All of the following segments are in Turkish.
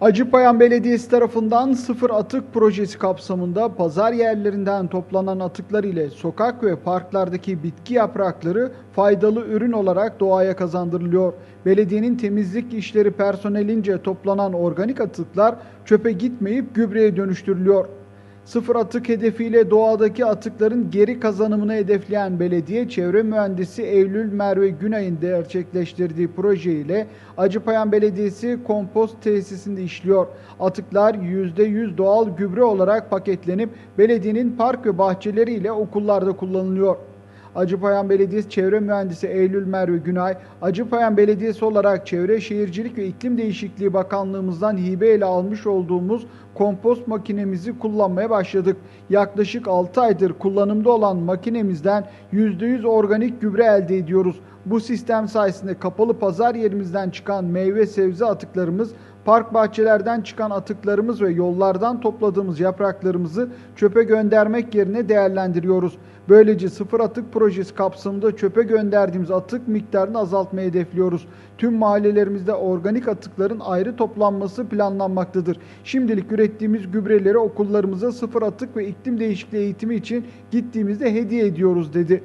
Acıpayam Belediyesi tarafından sıfır atık projesi kapsamında pazar yerlerinden toplanan atıklar ile sokak ve parklardaki bitki yaprakları faydalı ürün olarak doğaya kazandırılıyor. Belediyenin temizlik işleri personelince toplanan organik atıklar çöpe gitmeyip gübreye dönüştürülüyor. Sıfır atık hedefiyle doğadaki atıkların geri kazanımını hedefleyen belediye çevre mühendisi Eylül Merve Günay'ın gerçekleştirdiği proje ile Acıpayam Belediyesi kompost tesisinde işliyor. Atıklar %100 doğal gübre olarak paketlenip belediyenin park ve bahçeleri ile okullarda kullanılıyor. Acıpayam Belediyesi Çevre Mühendisi Eylül Merve Günay, Acıpayam Belediyesi olarak Çevre Şehircilik ve İklim Değişikliği Bakanlığımızdan hibe ile almış olduğumuz kompost makinemizi kullanmaya başladık. Yaklaşık 6 aydır kullanımda olan makinemizden %100 organik gübre elde ediyoruz. Bu sistem sayesinde kapalı pazar yerimizden çıkan meyve sebze atıklarımız park bahçelerden çıkan atıklarımız ve yollardan topladığımız yapraklarımızı çöpe göndermek yerine değerlendiriyoruz. Böylece sıfır atık projesi kapsamında çöpe gönderdiğimiz atık miktarını azaltmayı hedefliyoruz. Tüm mahallelerimizde organik atıkların ayrı toplanması planlanmaktadır. Şimdilik ürettiğimiz gübreleri okullarımıza sıfır atık ve iklim değişikliği eğitimi için gittiğimizde hediye ediyoruz dedi.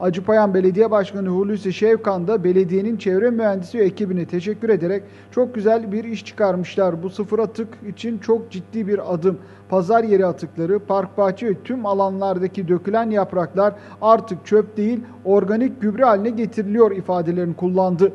Acıpayam Belediye Başkanı Hulusi Şevkan da belediyenin çevre mühendisi ve ekibine teşekkür ederek çok güzel bir iş çıkarmışlar. Bu sıfır atık için çok ciddi bir adım. Pazar yeri atıkları, park bahçe ve tüm alanlardaki dökülen yapraklar artık çöp değil organik gübre haline getiriliyor ifadelerini kullandı.